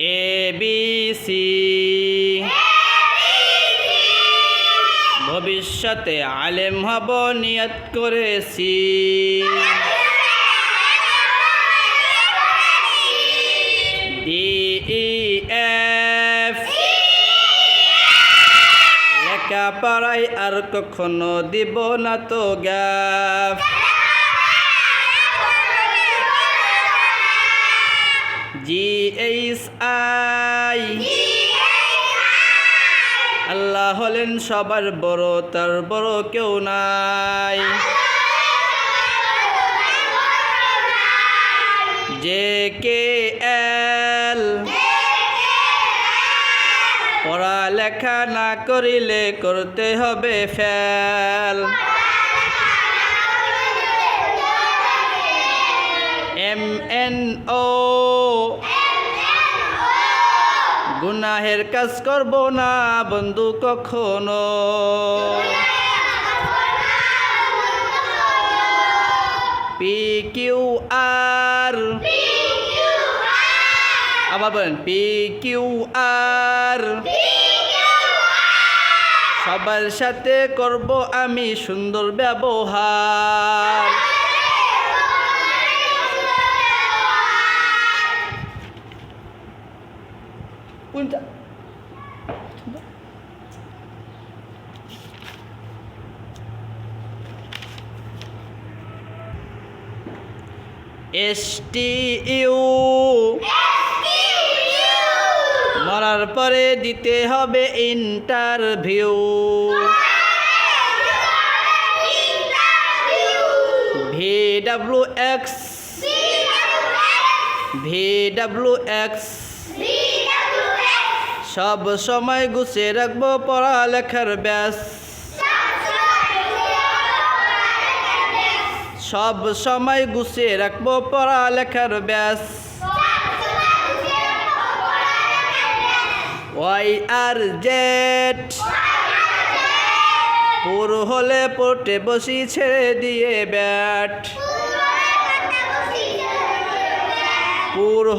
A B C ভবিষ্যতে আলেম হব, নিয়ত করেছি। ডি ই এফ আর কখনো দিব না তো গ্যাপ জি এইচ আই আল্লাহ হলেন সবার বড় তার বড় কেউ নাই। J K L. পড়ালেখা না করিলে করতে হবে ফেল। এম এন ও গুনাহের কাজ করব না, বন্ধু, কখনো। P Q R. আবার বলেন, পি কিউ আর। সবার সাথে করব আমি সুন্দর ব্যবহার। টি ইউ মরার পরে দিতে হবে interview V W X V W X সব সময় গুছিয়ে রাখব পড়ালেখার ব্যাস। সব সময় গুছিয়ে রাখব পড়ালেখার ব্যাস। ওয়াই আর জেড। পুর হলে পড়তে বসি ছেড়ে দিয়ে ব্যাট।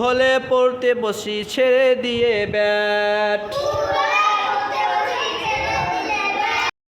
হলে পড়তে বসি ছেড়ে দিয়ে ব্যাট।